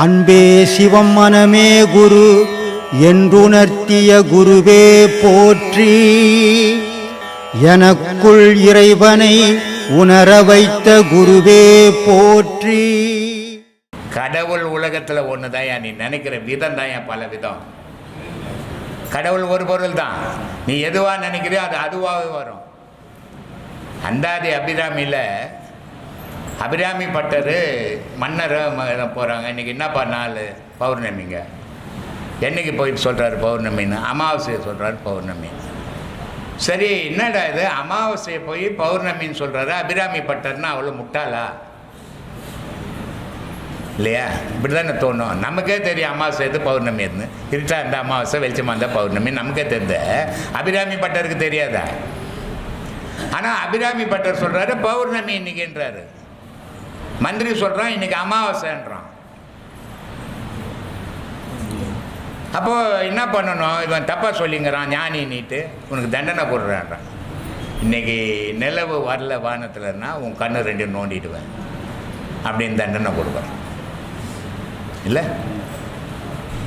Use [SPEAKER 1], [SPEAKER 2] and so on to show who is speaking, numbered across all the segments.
[SPEAKER 1] அன்பே சிவம் மனமே குரு என்றுணர்த்திய குருவே போற்றி. எனக்குள் இறைவனை உணர வைத்த குருவே போற்றி.
[SPEAKER 2] கடவுள் உலகத்தில் ஒன்று தான் நீ நினைக்கிற விதம் தான் பல விதம். கடவுள் ஒரு பொருள் தான் நீ எதுவாக நினைக்கிறியோ அது அதுவாகவே வரும். அந்தாதி அபிராமியில் அபிராமி பட்டர் மன்னர் போகிறாங்க இன்றைக்கி என்னப்பா நாள்? பௌர்ணமிங்க. என்னைக்கு போயிட்டு சொல்கிறாரு பௌர்ணமின்னு? அமாவாசையை சொல்கிறாரு பௌர்ணமி. சரி என்னடா இது? அமாவாசையை போய் பௌர்ணமின்னு சொல்கிறாரு அபிராமி பட்டர்னா அவ்வளோ முட்டாளா? இல்லையா? இப்படி தானே தோணும். நமக்கே தெரியும் அமாவாசை எது பௌர்ணமி இருந்து இருட்டா இந்த அமாவாசை வெளிச்சமாக இருந்தால் பௌர்ணமி. நமக்கே தெரிந்த அபிராமி பட்டருக்கு தெரியாதா? ஆனால் அபிராமி பட்டர் சொல்கிறாரு பௌர்ணமி இன்னைக்குன்றாரு. மந்திரி சொல்கிறான் இன்னைக்கு அமாவாசைன்றான். அப்போ என்ன பண்ணணும்? இவன் தப்பாக சொல்லிங்கிறான் ஞானி நீட்டு உனக்கு தண்டனை போடுறான்றான் இன்னைக்கு நிலவு வரல வானத்தில்னா உன் கண்ணு ரெண்டையும் நோண்டிடுவேன். அப்படின்னு தண்டனை கொடுக்குறான். இல்லை?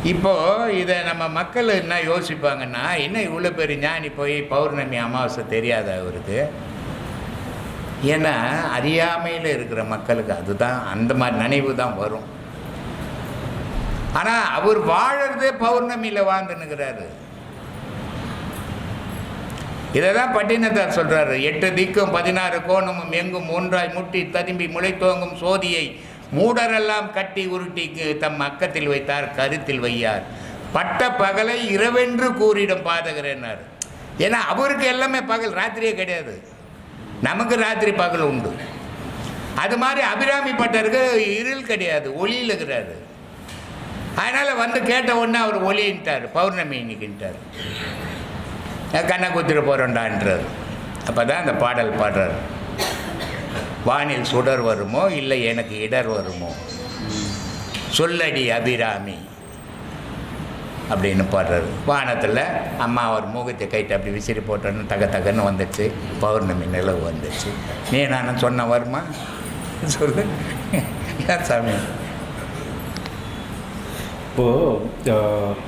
[SPEAKER 2] இப்போது இதை நம்ம மக்கள் என்ன யோசிப்பாங்கன்னா என்ன இவ்வளோ பெரிய ஞானி போய் பௌர்ணமி அமாவாசை தெரியாத அவருக்கு ஏன்னா அறியாமையில் இருக்கிற மக்களுக்கு அதுதான் அந்த மாதிரி நினைவு தான் வரும். ஆனால் அவர் வாழறதே பௌர்ணமியில் வாழ்ந்துன்னுக்கிறாரு இதை தான் பட்டினத்தார் சொல்கிறாரு எட்டு திக்கும் பதினாறு கோணமும் எங்கும் ஒன்றாய் முட்டி ததும்பி முளைத்தோங்கும் சோதியை மூடரெல்லாம் கட்டி உருட்டி தம் அக்கத்தில் வைத்தார் கருத்தில் வையார். பட்ட பகலை இரவென்று கூறிடும் பாதகரேனார் ஏன்னா அவருக்கு எல்லாமே பகல் ராத்திரியே கிடையாது. நமக்கு ராத்திரி பகல் உண்டு. அது மாதிரி அபிராமி பட்டருக்கு இருள் கிடையாது ஒளியில் இருக்கிறாரு. அதனால் வந்து கேட்ட உடனே அவர் ஒளின்ட்டார் பௌர்ணமி இன்னைக்குன்ட்டார் கண்ணை குத்திட்டு போகிறோண்டான்றார் அப்போ தான் அந்த பாடல் பாடுறார். வானில் சுடர் வருமோ இல்லை எனக்கு இடர் வருமோ? சொல்லடி அபிராமி. அப்படின்னு பாடுறாரு. வானத்தில் அம்மா அவர் மூகத்தை கைட்டு அப்படி விசிறி போட்டோன்னு தக தகன்னு வந்துடுச்சு. பௌர்ணமி நிலவு வந்துச்சு நீ நான் சொன்ன வருமா? சொல்லு. சாமி?
[SPEAKER 3] இப்போது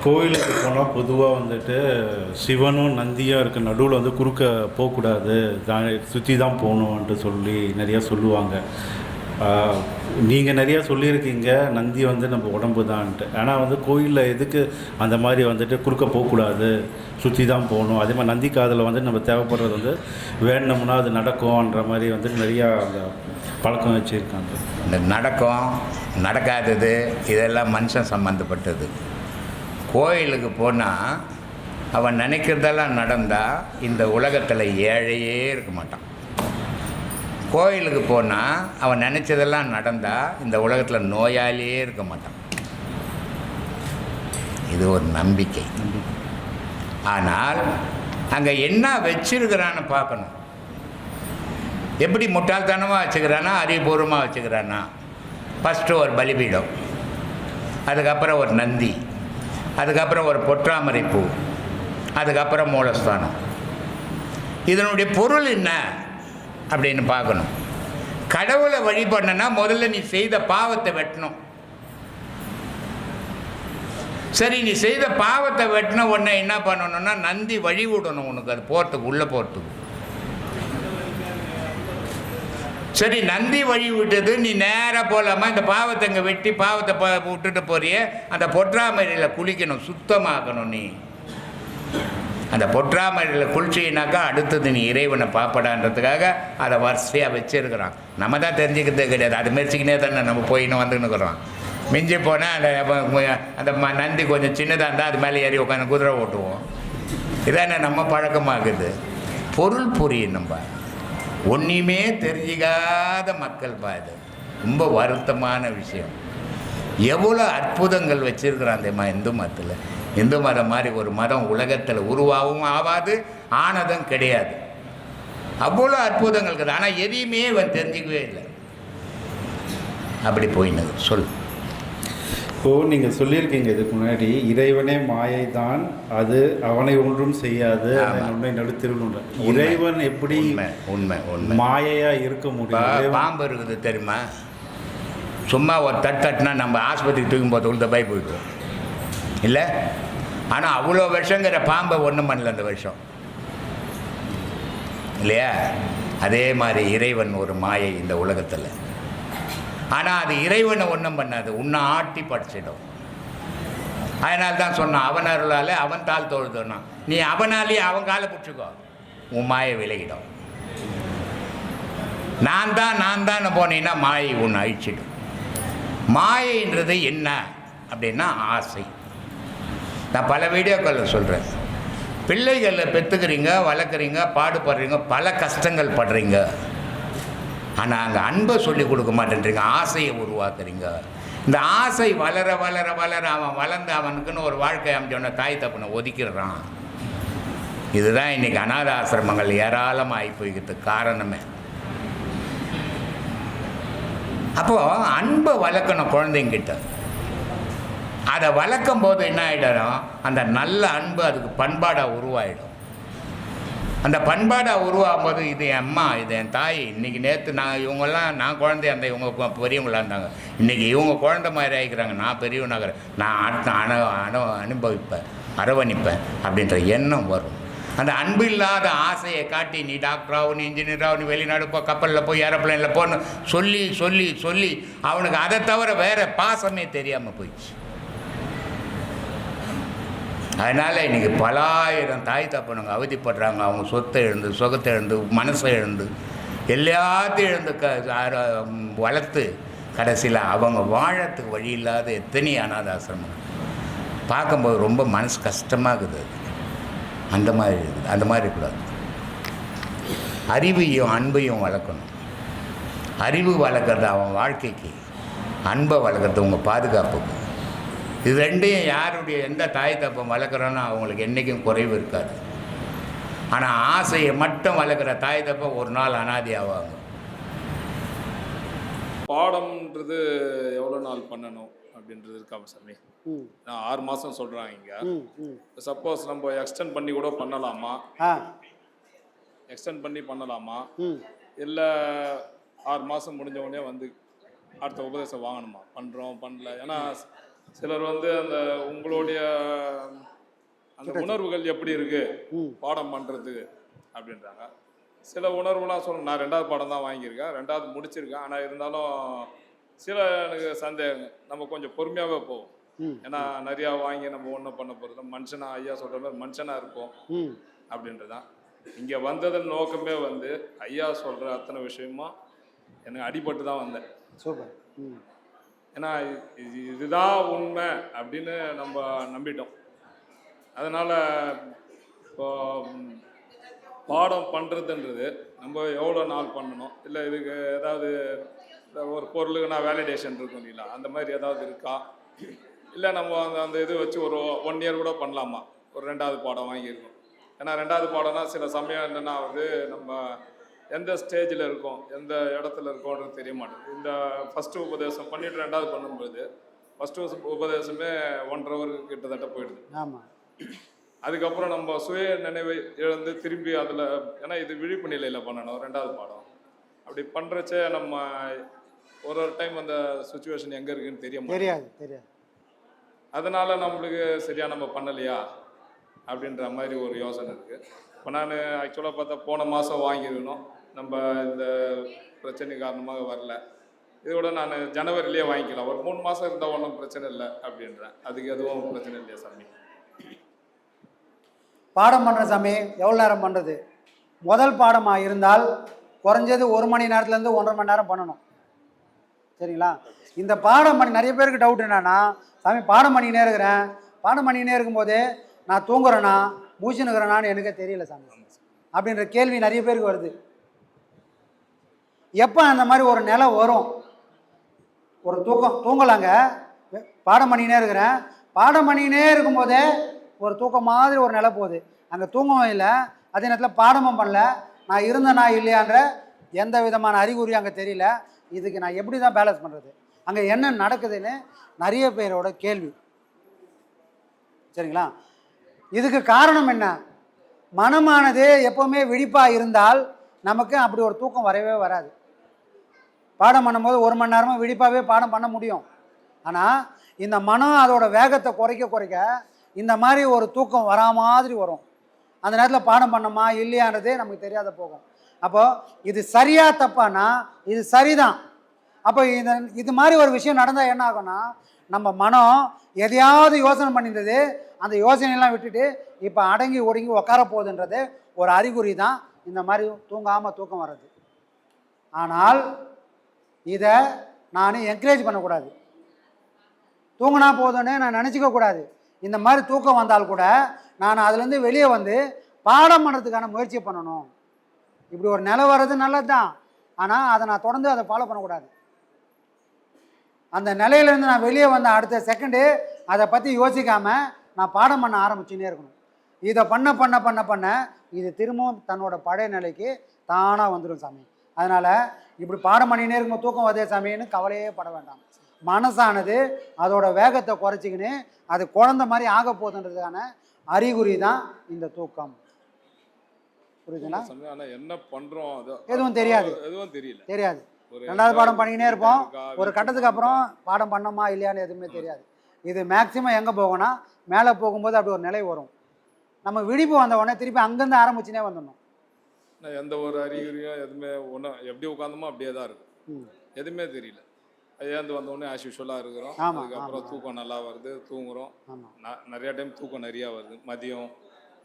[SPEAKER 3] கோயிலுக்கு போனால் பொதுவாக வந்துட்டு சிவனும் நந்தியும் இருக்க நடுவில் வந்து குறுக்க போகக்கூடாது. தான் சுற்றி தான் போகணுன்ட்டு சொல்லி நிறையா சொல்லுவாங்க. நீங்கள் நிறையா சொல்லியிருக்கீங்க. நந்தி வந்து நம்ம உடம்பு தான்ட்டு ஆனால் வந்து கோயிலில் எதுக்கு அந்த மாதிரி வந்துட்டு குறுக்க போகக்கூடாது சுற்றி தான் போகணும். அதே மாதிரி நந்தி காதில் வந்து நம்ம தேவைப்படுறது வந்து வேணும்னா அது நடக்கும்ன்ற மாதிரி வந்துட்டு நிறையா அந்த பழக்கம் வச்சுருக்காங்க.
[SPEAKER 2] இந்த நடக்கும் நடக்காதது இதெல்லாம் மனுஷன் சம்மந்தப்பட்டது கோயிலுக்கு போனால் அவன் நினைக்கிறதெல்லாம் நடந்தால் இந்த உலகத்தில் ஏழையே இருக்க மாட்டான். கோயிலுக்கு போனால் அவன் நினச்சதெல்லாம் நடந்தால் இந்த உலகத்தில் நோயாளியே இருக்க மாட்டான். இது ஒரு நம்பிக்கை. ஆனால் அங்கே என்ன வச்சிருக்கிறான்னு பார்க்கணும். எப்படி முட்டாள்தனமாக வச்சுக்கிறானா அறிவுபூர்வமாக வச்சுக்கிறானா? ஃபஸ்ட்டு ஒரு பலிபீடம். அதுக்கப்புறம் ஒரு நந்தி. அதுக்கப்புறம் ஒரு பொற்றாமரை பூ. அதுக்கப்புறம் மூலஸ்தானம். இதனுடைய பொருள் என்ன? அப்படின்னு பார்க்கணும். கடவுளை வழிபடணும்னா முதல்ல நீ செய்த பாவத்தை வெட்டணும். சரி நீ செய்த பாவத்தை வெட்டின உடனே என்ன பண்ணணும்னா நந்தி வழி விடணும் உனக்கு. அது போகிறதுக்கு உள்ளே போகிறதுக்கு சரி நந்தி வழி விட்டது நீ நேராக போகலாமா இந்த பாவத்தை இங்கே வெட்டி பாவத்தை விட்டுட்டு போறியே? அந்த பொற்றாமரையில் குளிக்கணும் சுத்தமாக்கணும் நீ. அந்த பொற்றாமரையில் குளிச்சினாக்கா அடுத்தது நீ இறைவனை பார்ப்படான்றதுக்காக அதை வரிசையாக வச்சுருக்குறான். நம்ம தான் தெரிஞ்சுக்கிறது கிடையாது. அது மெரிச்சிக்கினே தானே நம்ம போயின்னு வந்துன்னு இருக்கிறோம் மிஞ்சி போனால் அந்த அந்த ம- நந்தி கொஞ்சம் சின்னதாக இருந்தால் அது மேலே ஏறி உட்காந்து குதிரை ஓட்டுவோம். இதானே நம்ம பழக்கமாகுது. பொருள் புரியும் நம்ம ஒன்றையுமே தெரிஞ்சிக்காத மக்கள் பா இது. ரொம்ப வருத்தமான விஷயம். எவ்வளோ அற்புதங்கள் வச்சுருக்குறான் தெரியுமா இந்து மதத்தில்? இந்து மதம் மாதிரி ஒரு மதம் உலகத்தில் உருவாகவும் ஆகாது ஆனதும் கிடையாது. அவ்வளோ அற்புதங்கள் இருக்குது. ஆனால் எதையுமே இவன் தெரிஞ்சிக்கவே இல்லை. அப்படி போயினது. சொல்
[SPEAKER 3] இப்போது நீங்கள் சொல்லியிருக்கீங்க இதுக்கு முன்னாடி இறைவனே மாயை தான் அது அவனை ஒன்றும் செய்யாது. உன்னை நடுத்திருள்
[SPEAKER 2] உண்மை.
[SPEAKER 3] இறைவன் எப்படி
[SPEAKER 2] உண்மை உண்மை உண்மை.
[SPEAKER 3] மாயையா இருக்க முடியும்?
[SPEAKER 2] பாம்பு இருக்குது தெரியுமா? சும்மா ஒரு தட்டுனா நம்ம ஆஸ்பத்திரி தூக்கும் போது உள்ள போய் போயிடுவோம். இல்லை? ஆனால் அவ்வளோ வருஷங்கிற பாம்பை ஒன்றும் பண்ணல அந்த வருஷம். இல்லையா? அதே மாதிரி இறைவன் ஒரு மாயை இந்த உலகத்தில். ஆனால் அது இறைவனை ஒன்றும் பண்ணாது உன்னை ஆட்டி படிச்சிடும். அதனால தான் சொன்னான் அவன் அருளால் அவன் தாள் தொழுதுனா நீ அவனாலேயே அவன் காலை பிடிச்சிக்கோ உன் மாயை விலகிடும். நான் தான் நான் தான் போனீங்கன்னா மாயை உன்னை அழிச்சிடும். மாயைன்றது என்ன அப்படின்னா ஆசை. நான் பல வீடியோக்களில் சொல்கிறேன் பிள்ளைகளை பெற்றுக்கிறீங்க வளர்க்குறீங்க பாடுபடுறீங்க பல கஷ்டங்கள் படுறீங்க. ஆனால் அங்கே அன்பை சொல்லி கொடுக்க மாட்டேன்றீங்க ஆசையை உருவாக்குறீங்க. இந்த ஆசை வளர வளர வளர அவன் வளர்ந்து அவனுக்குன்னு ஒரு வாழ்க்கை அமைச்சோன்ன தாய் தப்புனை ஒதுக்கிடுறான். இதுதான் இன்றைக்கி அநாத ஆசிரமங்கள் ஏராளமாக ஆகி காரணமே. அப்போது அன்பை வளர்க்கணும் குழந்தைங்கிட்ட. அதை வளர்க்கும் போது என்ன ஆகிடும் அந்த நல்ல அன்பு அதுக்கு பண்பாடாக உருவாயிடும். அந்த பண்பாடாக உருவாகும் போது இது என் அம்மா இது என் தாய் இன்றைக்கி நேற்று நான் இவங்கெல்லாம் நான் குழந்தைய அந்த இவங்க பெரியவங்களாக பெரியவங்களா இருந்தாங்க. இன்றைக்கி இவங்க குழந்த மாதிரி ஆகிக்கிறாங்க நான் பெரியவனாகிறேன் நான் அடுத்த அணு அணு அனுபவிப்பேன் அரவணிப்பேன் அப்படின்ற எண்ணம் வரும். அந்த அன்பு இல்லாத ஆசையை காட்டி நீ டாக்டராகவும் நீ இன்ஜினியராகவும் நீ வெளிநாடு போ கப்பலில் போய் ஏரோப்ளைனில் போன்னு சொல்லி சொல்லி சொல்லி அவனுக்கு அதை தவிர வேறு பாசமே தெரியாமல் போயிடுச்சு. அதனால் இன்றைக்கி பலாயிரம் தாய் தப்பனுங்க அவதிப்படுறாங்க. அவங்க சொத்தை எழுந்து சுகத்தை எழுந்து மனசை எழுந்து எல்லாத்தையும் எழுந்து க வளர்த்து கடைசியில் அவங்க வாழறதுக்கு வழி இல்லாத எத்தனை அனாதாசிரமம் பார்க்கும்போது ரொம்ப மனசு கஷ்டமாகுது அது. அந்த மாதிரி இருக்குது. அந்த மாதிரி இருக்கக்கூடாது. அறிவையும் அன்பையும் வளர்க்கணும். அறிவு வளர்க்குறது அவன் வாழ்க்கைக்கு. அன்பை வளர்க்குறது உங்கள் பாதுகாப்புக்கு. இது ரெண்டையும் யாருடைய எந்த தாய் தப்பம் வளர்க்குறோன்னு அவங்களுக்கு என்றைக்கும் குறைவு இருக்காது. ஆனால் ஆசையை மட்டும் வளர்க்குற தாய் தப்பம் ஒரு நாள் அனாதி ஆவாங்க.
[SPEAKER 4] பாடம்ன்றது எவ்வளோ நாள் பண்ணணும் அப்படின்றது இருக்காம சாமி. நான் ஆறு மாதம் சொல்கிறாங்க இங்கே. சப்போஸ் நம்ம எக்ஸ்டெண்ட் பண்ணி கூட பண்ணலாமா? எக்ஸ்டெண்ட் பண்ணி பண்ணலாமா?
[SPEAKER 5] ம்.
[SPEAKER 4] இல்லை ஆறு மாதம் முடிஞ்ச உடனே வந்து அடுத்த உபதேசம் வாங்கணுமா? பண்ணுறோம் பண்ணல. ஏன்னா சிலர் வந்து அந்த உங்களுடைய அந்த உணர்வுகள் எப்படி இருக்கு? பாடம் பண்ணுறதுக்கு அப்படின்றாங்க. சில உணர்வுலாம் சொல்ல நான் ரெண்டாவது பாடம் தான் வாங்கியிருக்கேன். ரெண்டாவது முடிச்சிருக்கேன். ஆனால் இருந்தாலும் சில எனக்கு சந்தேகம் நம்ம கொஞ்சம் பொறுமையாகவே போவோம். ஏன்னா நிறையா வாங்கி நம்ம ஒன்றும் பண்ண போகிறது மனுஷனா ஐயா சொல்கிற மாதிரி மனுஷனாக இருப்போம்.
[SPEAKER 5] ம்.
[SPEAKER 4] அப்படின்றதான் இங்கே வந்ததன் நோக்கமே வந்து ஐயா சொல்கிற அத்தனை விஷயமும் எனக்கு அடிபட்டு தான் வந்தேன்.
[SPEAKER 5] சூப்பர்.
[SPEAKER 4] ஏன்னா இது இதுதான் உண்மை அப்படின்னு நம்ம நம்பிட்டோம். அதனால் இப்போ பாடம் பண்ணுறதுன்றது நம்ம எவ்வளோ நாள் பண்ணணும்? இல்லை இதுக்கு ஏதாவது இந்த ஒரு பொருளுக்கு நான் வேலிடேஷன் இருக்கும் இல்லைங்களா? அந்த மாதிரி ஏதாவது இருக்கா? இல்லை நம்ம அந்த அந்த இது வச்சு ஒரு ஒன் இயர் கூட பண்ணலாமா? ஒரு ரெண்டாவது பாடம் வாங்கியிருக்கோம். ஏன்னா ரெண்டாவது பாடம்னா சில சமயம் என்னென்னா வந்து நம்ம எந்த ஸ்டேஜில் இருக்கோம் எந்த இடத்துல இருக்கோன்றது தெரிய மாட்டேங்குது. இந்த ஃபஸ்ட்டு உபதேசம் பண்ணிட்டு ரெண்டாவது பண்ணும்போது ஃபஸ்ட்டு உபதேசமே ஒன்றரை ஹவர் கிட்டத்தட்ட போயிடுது.
[SPEAKER 5] ஆமாம்
[SPEAKER 4] அதுக்கப்புறம் நம்ம சுய நினைவை இழந்து திரும்பி அதில் ஏன்னா இது விழிப்பு நிலையில் பண்ணணும் ரெண்டாவது பாடம். அப்படி பண்ணுறச்சே நம்ம ஒரு ஒரு டைம் அந்த சுச்சுவேஷன் எங்கே இருக்குன்னு தெரிய.
[SPEAKER 5] தெரியாது தெரியாது.
[SPEAKER 4] அதனால நம்மளுக்கு சரியா நம்ம பண்ணலையா? அப்படின்ற மாதிரி ஒரு யோசனை இருக்குது இப்போ நான் ஆக்சுவலாக பார்த்தா போன மாதம் வாங்கியிருக்கணும் நம்ம இந்த பிரச்சனை காரணமாக வரல. இதோட நான் ஜனவரிலேயே வாங்கிக்கலாம். ஒரு மூணு மாதம் இருந்தால் ஒன்றும் பிரச்சனை இல்லை அப்படின்றேன். அதுக்கு எதுவும் பிரச்சனை இல்லையா சாமி?
[SPEAKER 5] பாடம் பண்ணுற சாமி எவ்வளோ நேரம் பண்ணுறது முதல் பாடமாக இருந்தால் குறைஞ்சது ஒரு மணி நேரத்துலேருந்து ஒன்றரை மணி நேரம் பண்ணணும். சரிங்களா? இந்த பாடம் பண்ணி நிறைய பேருக்கு டவுட் என்னன்னா சாமி பாடம் பண்ணினே இருக்கிறேன். பாடம் பண்ணினே இருக்கும்போதே நான் தூங்குறேனா மூச்சுனுக்கிறேனான்னு எனக்கே தெரியல சாமி. அப்படின்ற கேள்வி நிறைய பேருக்கு வருது. எப்போ அந்த மாதிரி ஒரு நிலை வரும்? ஒரு தூக்கம் தூங்கலாங்க. பாடம் பண்ணினே இருக்கிறேன். பாடம் பண்ணினே இருக்கும்போதே ஒரு தூக்கம் மாதிரி ஒரு நிலை போகுது. அங்கே தூங்கவும் இல்லை. அதே நேரத்தில் பாடமும் பண்ணல. நான் இருந்தேனா இல்லையான்ற எந்த விதமான அறிகுறியும் அங்கே தெரியல. இதுக்கு நான் எப்படி தான் பேலன்ஸ் பண்ணுறது அங்கே என்ன நடக்குதுன்னு நிறைய பேரோட கேள்வி. சரிங்களா? இதுக்கு காரணம் என்ன? மனமானது எப்போவுமே விழிப்பாக இருந்தால் நமக்கு அப்படி ஒரு தூக்கம் வரவே வராது. பாடம் பண்ணும்போது ஒரு மணி நேரமாக விழிப்பாகவே பாடம் பண்ண முடியும். ஆனால் இந்த மனம் அதோட வேகத்தை குறைக்க குறைக்க இந்த மாதிரி ஒரு தூக்கம் வரா மாதிரி வரும். அந்த நேரத்தில் பாடம் பண்ணோமா இல்லையான்றதே நமக்கு தெரியாத போகும். அப்போது இது சரியா தப்பானா இது சரிதான். அப்போ இந்த இது மாதிரி ஒரு விஷயம் நடந்தால் என்ன ஆகும்னா நம்ம மனம் எதையாவது யோசனை பண்ணியிருந்தது அந்த யோசனையெல்லாம் விட்டுட்டு இப்போ அடங்கி ஒடுங்கி உட்கார போகுதுன்றது ஒரு அறிகுறி தான் இந்த மாதிரி தூங்காமல் தூக்கம் வர்றது. ஆனால் இதை நான் என்கரேஜ் பண்ணக்கூடாது. தூங்கினா போதும்னு நான் நினச்சிக்க கூடாது. இந்த மாதிரி தூக்கம் வந்தால் கூட நான் அதுலேருந்து வெளியே வந்து பாடம் பண்ணுறதுக்கான முயற்சி பண்ணணும். இப்படி ஒரு நிலை வர்றது நல்லது தான் ஆனால் அதை நான் தொடர்ந்து அதை ஃபாலோ பண்ணக்கூடாது. அந்த நிலையிலேருந்து நான் வெளியே வந்த அடுத்த செகண்டு அதை பற்றி யோசிக்காமல் நான் பாடம் பண்ண ஆரம்பிச்சுன்னே இருக்கணும். இதை பண்ண பண்ண பண்ண பண்ண இது திரும்பவும் தன்னோட பழைய நிலைக்கு தானாக வந்துடும் சாமி. அதனால் இப்படி பாடம் பண்ணினே இருக்கும்போது தூக்கம் வருதே சாமின்னு கவலையே பட வேண்டாம். மனசானது அதோட வேகத்தை குறைச்சிக்கின்னு அது குழந்த மாதிரி ஆக போகுதுன்றதுக்கான அறிகுறி தான் இந்த தூக்கம். புரியுதுங்களா?
[SPEAKER 4] ஆனா என்ன பண்றோம் அது
[SPEAKER 5] எதுவும் தெரியாது.
[SPEAKER 4] எதுவும் தெரியல.
[SPEAKER 5] தெரியாது. ரெண்டாவது பாடம் பண்ணிக்கினே இருப்போம். ஒரு கட்டத்துக்கு அப்புறம் பாடம் பண்ணோமா இல்லையான்னு எதுவுமே தெரியாது. இது மேக்சிமம் எங்கே போகும்னா மேலே போகும்போது அப்படி ஒரு நிலை வரும். நம்ம விழிப்பு வந்த உடனே திருப்பி அங்கேருந்து ஆரம்பிச்சுனே வந்துடணும்.
[SPEAKER 4] நான் எந்த ஒரு அறிகுறியும் எதுவுமே ஒன்றும் எப்படி உட்காந்தோமோ அப்படியே தான் இருக்கு
[SPEAKER 5] ம்.
[SPEAKER 4] எதுவுமே தெரியல. ஏந்து வந்த உடனே ஆஸ் யூஷுவலாக இருக்கிறோம். அதுக்கப்புறம். தூக்கம் நல்லா வருது தூங்குறோம். நிறைய டைம் தூக்கம் நிறையா வருது. மதியம்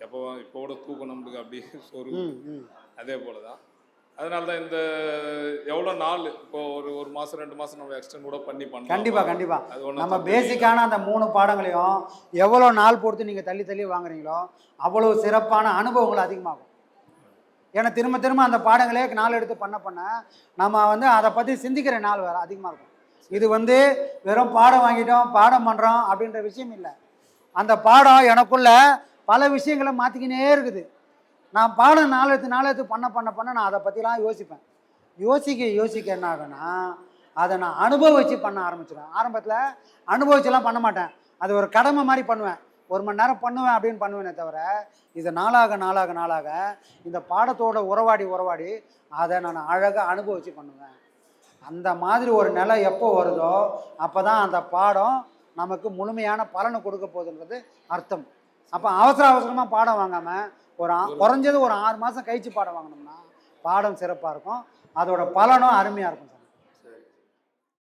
[SPEAKER 4] எப்போ இப்போ கூட தூக்கம் நம்மளுக்கு அப்படியே
[SPEAKER 5] ம்
[SPEAKER 4] அதே போல தான் அதனால தான் இந்த எவ்வளோ நாள் இப்போ ஒரு ஒரு மாதம் ரெண்டு மாதம் நம்ம எக்ஸ்டெண்ட் கூட பண்ணி பண்ணலாம்.
[SPEAKER 5] கண்டிப்பாக கண்டிப்பாக நம்ம. பேசிக்கான அந்த மூணு பாடங்களையும் எவ்வளோ நாள் பொறுத்து நீங்கள் தள்ளி தள்ளி வாங்குறீங்களோ அவ்வளோ சிறப்பான அனுபவங்கள் அதிகமாகும். ஏன்னா திரும்ப திரும்ப அந்த பாடங்களே நாள் எடுத்து பண்ண பண்ண நம்ம வந்து அதை பற்றி சிந்திக்கிற நாள் வேறு அதிகமாக இருக்கும். இது வந்து வெறும் பாடம் வாங்கிட்டோம் பாடம் பண்ணுறோம் அப்படின்ற விஷயம் இல்லை. அந்த பாடம் எனக்குள்ள பல விஷயங்களை மாற்றிக்கினே இருக்குது. நான் பாடம் நாள் எடுத்து நாள் எடுத்து பண்ண பண்ண பண்ண நான் அதை பற்றிலாம் யோசிப்பேன். யோசிக்க யோசிக்க என்ன ஆகுன்னா அதை நான் அனுபவிச்சு பண்ண ஆரம்பிச்சிடுவேன் ஆரம்பத்தில் அனுபவிச்செல்லாம் பண்ண மாட்டேன். அது ஒரு கடமை மாதிரி பண்ணுவேன். ஒரு மணி நேரம் பண்ணுவேன் அப்படின்னு பண்ணுவேனே தவிர இது நாளாக நாளாக நாளாக இந்த பாடத்தோட உறவாடி உறவாடி அதை நான் அழகாக அனுபவிச்சு பண்ணுவேன். அந்த மாதிரி ஒரு நிலை எப்போ வருதோ அப்போ தான் அந்த பாடம் நமக்கு முழுமையான பலனை கொடுக்க போகுதுன்றது அர்த்தம். அப்போ அவசர அவசரமாக பாடம் வாங்காமல் ஒரு குறைஞ்சது ஒரு ஆறு மாதம் கழிச்சு பாடம் வாங்கினோம்னா பாடம் சிறப்பாக இருக்கும். அதோட பலனும் அருமையாக இருக்கும் சார்.